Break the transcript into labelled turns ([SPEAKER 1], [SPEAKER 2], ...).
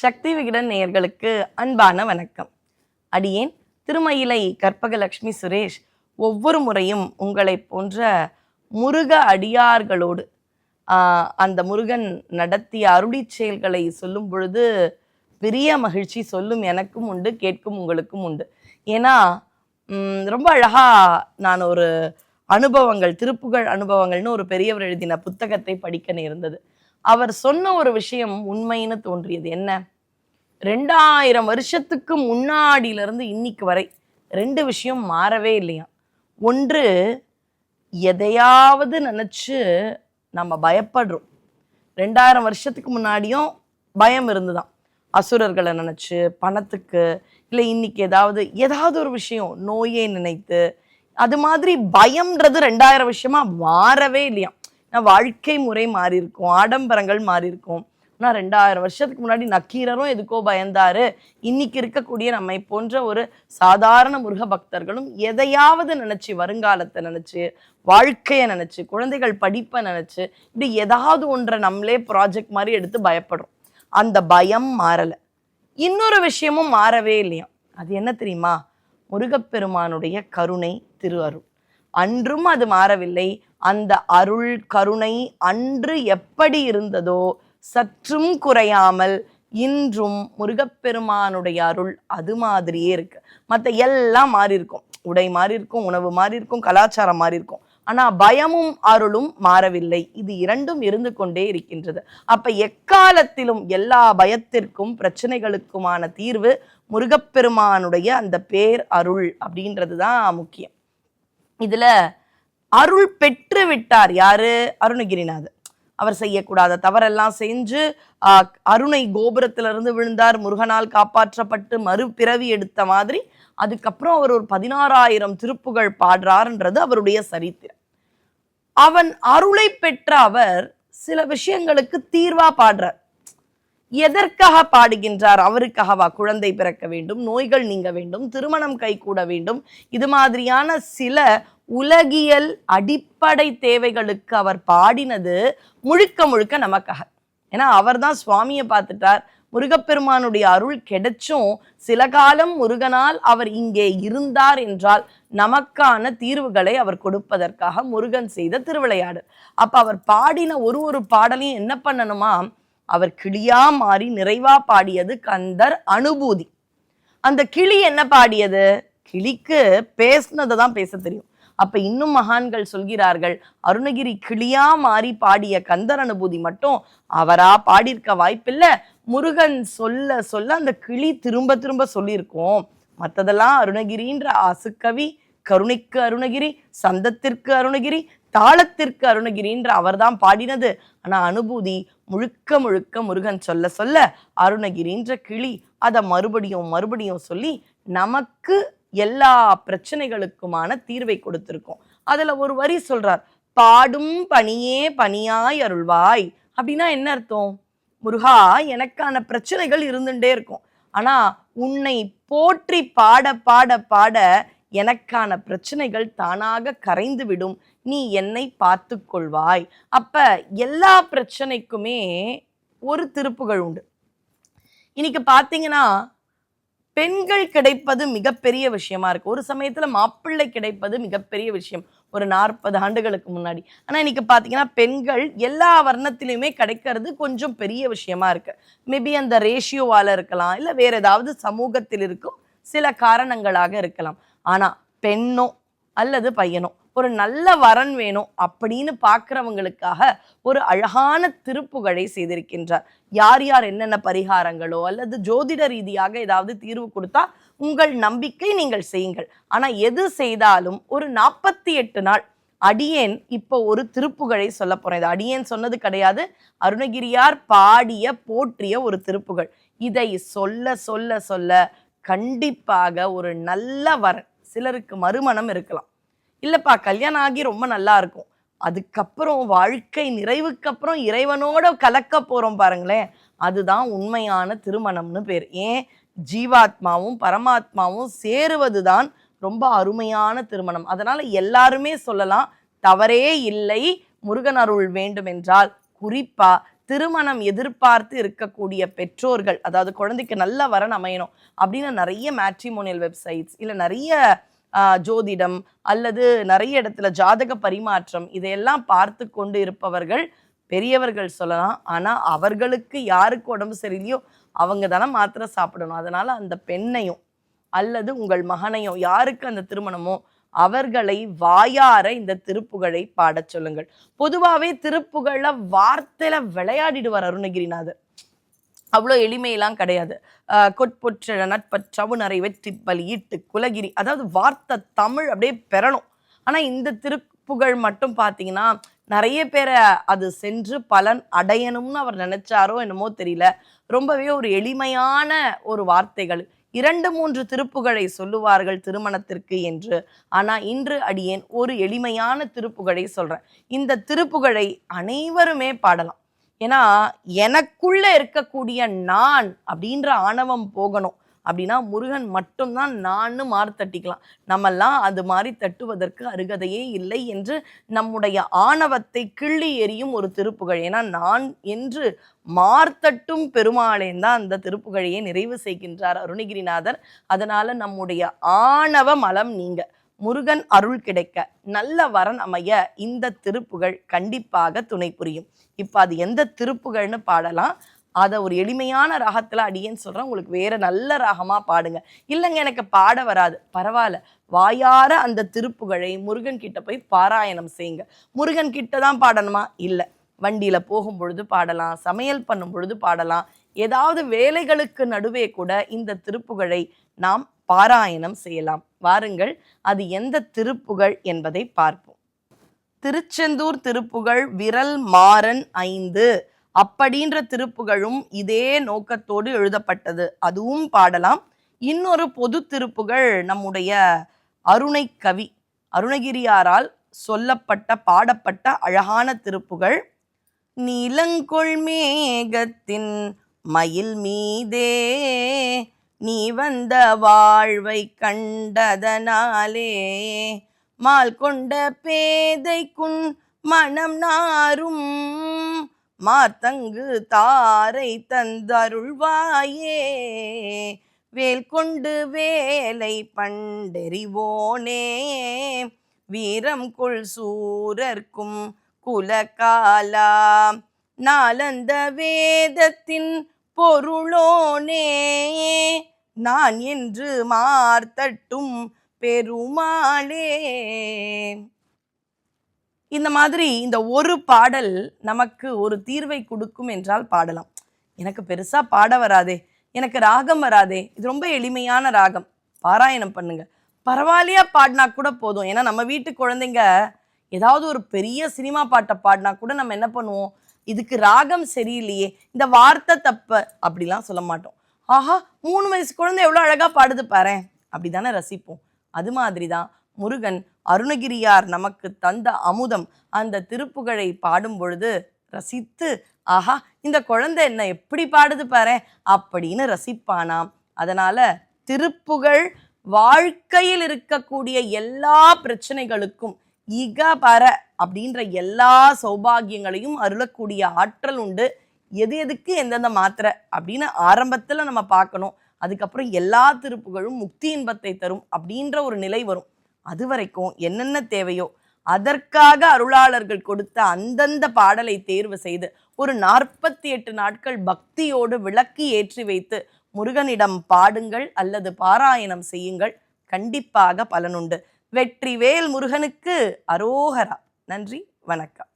[SPEAKER 1] சக்தி விகடன் நேயர்களுக்கு அன்பான வணக்கம். அடியேன் திருமயிலை கற்பகலட்சுமி சுரேஷ் ஒவ்வொரு முறையும் உங்களை போன்ற முருக அடியார்களோடு அந்த முருகன் நடத்திய அருளி செயல்களை சொல்லும் பொழுது பெரிய மகிழ்ச்சி சொல்லும் எனக்கும் உண்டு கேட்கும் உங்களுக்கும் உண்டு. ஏன்னா ரொம்ப அழகா நான் ஒரு அனுபவங்கள் திருப்புகழ் அனுபவங்கள்னு ஒரு பெரியவர் எழுதின புத்தகத்தை படிக்க நேர்ந்தது. அவர் சொன்ன ஒரு விஷயம் உண்மைன்னு தோன்றியது என்ன? ரெண்டாயிரம் வருஷத்துக்கு முன்னாடியில இருந்து இன்னைக்கு வரை ரெண்டு விஷயம் மாறவே இல்லையா? ஒன்று எதையாவது நினச்சி நம்ம பயப்படுறோம். ரெண்டாயிரம் வருஷத்துக்கு முன்னாடியும் பயம் இருந்துதான். அசுரர்களை நினச்சி பணத்துக்கு இல்லை இன்னைக்கு ஏதாவது ஏதாவது ஒரு விஷயம் நோயே நினைத்து அது மாதிரி பயம்ன்றது ரெண்டாயிரம் விஷயமா மாறவே இல்லையா? நான் வாழ்க்கை முறை மாறி இருக்கும் ஆடம்பரங்கள் மாறி இருக்கும் ஆனால் ரெண்டாயிரம் வருஷத்துக்கு முன்னாடி நக்கீரரும் எதுக்கோ பயந்தாரு. இன்னைக்கு இருக்கக்கூடிய நம்மை போன்ற ஒரு சாதாரண முருக பக்தர்களும் எதையாவது நினைச்சு வருங்காலத்தை நினைச்சு வாழ்க்கையை நினைச்சு குழந்தைகள் படிப்பை நினைச்சு இப்படி ஏதாவது ஒன்றை நம்மளே ப்ராஜெக்ட் மாதிரி எடுத்து பயப்படுறோம். அந்த பயம் மாறலை. இன்னொரு விஷயமும் மாறவே இல்லையா? அது என்ன தெரியுமா? முருகப்பெருமானுடைய கருணை திரு அருள். அன்றும் அது மாறவில்லை. அந்த அருள் கருணை அன்று எப்படி இருந்ததோ சற்றும் குறையாமல் இன்றும் முருகப்பெருமானுடைய அருள் அது மாதிரியே இருக்கு. மற்ற எல்லாம் மாறி இருக்கும். உடை மாறி இருக்கும் உணவு மாறி இருக்கும் கலாச்சாரம் மாறி இருக்கும். ஆனா பயமும் அருளும் மாறவில்லை. இது இரண்டும் இருந்து கொண்டே இருக்கின்றது. அப்ப எக்காலத்திலும் எல்லா பயத்திற்கும் பிரச்சனைகளுக்குமான தீர்வு முருகப்பெருமானுடைய அந்த பேர் அருள் அப்படின்றது தான் முக்கியம். இதுல அருள் பெற்று விட்டார். யாரு? அருணகிரிநாதர். அவர் செய்யக்கூடாத தவறெல்லாம் செஞ்சு அருணை கோபுரத்திலிருந்து விழுந்தார். முருகனால் காப்பாற்றப்பட்டு மறுபிறவி எடுத்த மாதிரி அதுக்கப்புறம் அவர் ஒரு பதினாறாயிரம் திருப்புகழ் பாடுறாருன்றது அவருடைய சரித்திரம். அவன் அருளை பெற்ற அவர் சில விஷயங்களுக்கு தீர்வா பாடுறார். எதற்காக பாடுகின்றார்? அவருக்காகவா? குழந்தை பிறக்க வேண்டும் நோய்கள் நீங்க வேண்டும் திருமணம் கை கூட வேண்டும். இது மாதிரியான சில உலகியல் அடிப்படை தேவைகளுக்கு அவர் பாடினது முழுக்க முழுக்க நமக்காக. ஏன்னா அவர்தான் சுவாமியை பார்த்துட்டார். முருகப்பெருமானுடைய அருள் கிடைச்சும் சில காலம் முருகனால் அவர் இங்கே இருந்தார் என்றால் நமக்கான தீர்வுகளை அவர் கொடுப்பதற்காக முருகன் செய்த திருவிளையாடு அப்ப அவர் பாடின ஒரு ஒரு பாடலையும் என்ன பண்ணணுமா? அவர் கிளியா மாறி நிறைவா பாடியது கந்தர் அனுபூதி. அந்த கிளி என்ன பாடியது? கிளிக்கு பேசுனதை தான் பேச தெரியும். அப்ப இன்னும் மகான்கள் சொல்கிறார்கள் அருணகிரி கிளியா மாறி பாடிய கந்தர் அனுபூதி மட்டும் அவரா பாடியிருக்க வாய்ப்பில்லை. முருகன் சொல்ல சொல்ல அந்த கிளி திரும்ப திரும்ப சொல்லியிருக்கோம். மற்றதெல்லாம் அருணகிரின்ற ஆசுக்கவி கருணைக்கு அருணகிரி சந்தத்திற்கு அருணகிரி தாளத்திற்கு அருணகிரின்ற அவர்தான் பாடினது. ஆனா அனுபூதி முழுக்க முழுக்க முருகன் சொல்ல சொல்ல அருணகிரின்ற கிளி அதை மறுபடியும் மறுபடியும் சொல்லி நமக்கு எல்லா பிரச்சனைகளுக்குமான தீர்வை கொடுத்திருக்கோம். அதுல ஒரு வரி சொல்றார் பாடும் பணியே பணியாய் அருள்வாய். அப்படின்னா என்ன அர்த்தம்? முருகா எனக்கான பிரச்சனைகள் இருந்துட்டே இருக்கும். ஆனா உன்னை போற்றி பாட பாட பாட எனக்கான பிரச்சனைகள் தானாக கரைந்து விடும் நீ என்னை பார்த்து கொள்வாய். அப்ப எல்லா பிரச்சனைக்குமே ஒரு திருப்புகள் உண்டு இன்னைக்கு பார்த்தீங்கன்னா பெண்கள் கிடைப்பது மிகப்பெரிய விஷயமா இருக்கு. ஒரு சமயத்துல மாப்பிள்ளை கிடைப்பது மிகப்பெரிய விஷயம். ஒரு நாற்பது ஆண்டுகளுக்கு முன்னாடி. ஆனா இன்னைக்கு பாத்தீங்கன்னா பெண்கள் எல்லா வர்ணத்திலையுமே கிடைக்கிறது கொஞ்சம் பெரிய விஷயமா இருக்கு. மேபி அந்த ரேஷியோவால இருக்கலாம். இல்ல வேற ஏதாவது சமூகத்தில் இருக்கும் சில காரணங்களாக இருக்கலாம். ஆனா பெண்ணோ அல்லது பையனோ ஒரு நல்ல வரன் வேணும் அப்படின்னு பார்க்குறவங்களுக்காக ஒரு அழகான திருப்புகழை செய்திருக்கின்றார். யார் யார் என்னென்ன பரிகாரங்களோ அல்லது ஜோதிட ரீதியாக ஏதாவது தீர்வு கொடுத்தா உங்கள் நம்பிக்கை நீங்கள் செய்யுங்கள். ஆனால் எது செய்தாலும் ஒரு நாற்பத்தி எட்டு நாள் அடியேன் இப்போ ஒரு திருப்புகழை சொல்ல போகிறேன் இது அடியேன் சொன்னது கிடையாது. அருணகிரியார் பாடிய போற்றிய ஒரு திருப்புகழ். இதை சொல்ல சொல்ல சொல்ல கண்டிப்பாக ஒரு நல்ல வரன். சிலருக்கு மறுமணம் இருக்கலாம். இல்லைப்பா கல்யாணம் ஆகி ரொம்ப நல்லா இருக்கும். அதுக்கப்புறம் வாழ்க்கை நிறைவுக்கு அப்புறம் இறைவனோட கலக்க போகிறோம் பாருங்களேன். அதுதான் உண்மையான திருமணம்னு பேர். ஏன்? ஜீவாத்மாவும் பரமாத்மாவும் சேருவது தான் ரொம்ப அருமையான திருமணம். அதனால் எல்லாருமே சொல்லலாம் தவறே இல்லை முருகன் அருள் வேண்டும் என்றால் திருமணம் எதிர்பார்த்து இருக்கக்கூடிய பெற்றோர்கள் அதாவது குழந்தைக்கு நல்ல வரன் அமையணும் அப்படின்னு நிறைய மேட்ரிமோனியல் வெப்சைட்ஸ் இல்லை நிறைய ஜோதிடம் அல்லது நிறைய இடத்துல ஜாதக பரிமாற்றம் இதையெல்லாம் பார்த்து கொண்டு இருப்பவர்கள் பெரியவர்கள் சொல்லலாம். ஆனால் அவர்களுக்கு யாருக்கு உடம்பு சரியில்லையோ அவங்க தானே மாத்திரை சாப்பிடணும். அதனால் அந்த பெண்ணையும் அல்லது உங்கள் மகனையும் யாருக்கு அந்த திருமணமோ அவர்களை வாயார இந்த திருப்புகழை பாடச் சொல்லுங்கள். பொதுவாகவே திருப்புகழ வார்த்தையில விளையாடிடுவார் அருணகிரிநாதர். அவ்வளோ எளிமையெல்லாம் கிடையாது. ஆஹ் நட்பற்றவு நட்பற்றவுணரை வெற்றி பலி ஈட்டு குலகிரி அதாவது வார்த்தை தமிழ் அப்படியே பெறணும். ஆனால் இந்த திருப்புகழ் மட்டும் பார்த்தீங்கன்னா நிறைய பேரை அது சென்று பலன் அடையணும்னு அவர் நினைச்சாரோ என்னமோ தெரியல. ரொம்பவே ஒரு எளிமையான ஒரு வார்த்தைகள். இரண்டு மூன்று திருப்புகழை சொல்லுவார்கள் திருமணத்திற்கு என்று. ஆனால் இன்று அடியேன் ஒரு எளிமையான திருப்புகழை சொல்கிறேன் இந்த திருப்புகழை அனைவருமே பாடலாம். ஏன்னா எனக்குள்ள இருக்கக்கூடிய நான் அப்படின்ற ஆணவம் போகணும். அப்படின்னா முருகன் மட்டும்தான் நான்னு மாறு தட்டிக்கலாம். நம்மெல்லாம் அது மாதிரி தட்டுவதற்கு அருகதையே இல்லை என்று நம்முடைய ஆணவத்தை கிள்ளி எறியும் ஒரு திருப்புகழ். ஏன்னா நான் என்று மார்த்தட்டும் பெருமாளேன் தான் அந்த திருப்புகழையை நிறைவு செய்கின்றார் அருணகிரிநாதர். அதனால நம்முடைய ஆணவ மலம் நீங்க. முருகன் அருள் கிடைக்க நல்ல வரன் அமைய இந்த திருப்புகழ் கண்டிப்பாக துணை புரியும். இப்போ அது எந்த திருப்புகள்னு பாடலாம். அதை ஒரு எளிமையான ராகத்தில் அடியேன்னு சொல்கிறேன் உங்களுக்கு வேறு நல்ல ராகமாக பாடுங்க. இல்லைங்க எனக்கு பாட வராது. பரவாயில்ல. வாயார அந்த திருப்புகழை முருகன் கிட்ட போய் பாராயணம் செய்யுங்க. முருகன் கிட்ட தான் பாடணுமா? இல்லை. வண்டியில் போகும் பொழுது பாடலாம். சமையல் பண்ணும் பொழுது பாடலாம். ஏதாவது வேலைகளுக்கு நடுவே கூட இந்த திருப்புகழை நாம் பாராயணம் செய்யலாம். வாருங்கள் அது எந்த திருப்புகழ் என்பதை பார்ப்போம். திருச்செந்தூர் திருப்புகழ் விரல் மாறன் ஐந்து. அப்படின்ற திருப்புகழும் இதே நோக்கத்தோடு எழுதப்பட்டது. அதுவும் பாடலாம். இன்னொரு பொது திருப்புகழ் நம்முடைய அருணை கவி அருணகிரியாரால் சொல்லப்பட்ட பாடப்பட்ட அழகான திருப்புகழ். நீலங்கொள் மேகத்தின் மயில் மீதே நீ வந்த வாழ்வை கண்டதனாலே மால் கொண்ட பேதைக்குன் மனம் நாரும். மாத்தங்கு தாரை தந்தருள்வாயே. வேல் கொண்டு வேலை பண்டெறிவோனே. வீரம் கொள் சூரர்க்கும் குலகாலா. நாலந்த வேதத்தின் பொருளோனே. நான் என்று மார்த்தட்டும் பெருமாளே. இந்த மாதிரி இந்த ஒரு பாடல் நமக்கு ஒரு தீர்வை கொடுக்கும் என்றால் பாடலாம். எனக்கு பெருசா பாட வராதே. எனக்கு ராகம் வராதே. இது ரொம்ப எளிமையான ராகம். பாராயணம் பண்ணுங்க. பரவாயில்லையா பாடினா கூட போதும். ஏன்னா நம்ம வீட்டு குழந்தைங்க ஏதாவது ஒரு பெரிய சினிமா பாட்டை பாடினா கூட நம்ம என்ன பண்ணுவோம்? இதுக்கு ராகம் சரியில்லையே. இந்த வார்த்தை தப்பு அப்படிலாம் சொல்ல மாட்டோம். ஆஹா மூணு வயசு குழந்தை எவ்வளோ அழகா பாடுது பாரேன். அப்படிதானே ரசிப்போம். அது மாதிரி தான் முருகன் அருணகிரியார் நமக்கு தந்த அமுதம். அந்த திருப்புகழை பாடும் பொழுது ரசித்து ஆஹா இந்த குழந்தை என்ன எப்படி பாடுது பாரு? அப்படின்னு ரசிப்பானாம். அதனால திருப்புகழ் வாழ்க்கையில் இருக்கக்கூடிய எல்லா பிரச்சனைகளுக்கும் இகபர அப்படின்ற எல்லா சௌபாகியங்களையும் அருளக்கூடிய ஆற்றல் உண்டு. எது எதுக்கு எந்தெந்த மாத்திரை அப்படின்னு ஆரம்பத்தில் நம்ம பார்க்கணும். அதுக்கப்புறம் எல்லா திருப்புகளும் முக்தி இன்பத்தை தரும் அப்படின்ற ஒரு நிலை வரும். அது வரைக்கும் என்னென்ன தேவையோ அதற்காக அருளாளர்கள் கொடுத்த அந்தந்த பாடலை தேர்வு செய்து ஒரு நாற்பத்தி எட்டு நாட்கள் பக்தியோடு விளக்கி ஏற்றி வைத்து முருகனிடம் பாடுங்கள் அல்லது பாராயணம் செய்யுங்கள் கண்டிப்பாக பலனுண்டு. வெற்றிவேல் முருகனுக்கு அரோகரா. நன்றி வணக்கம்.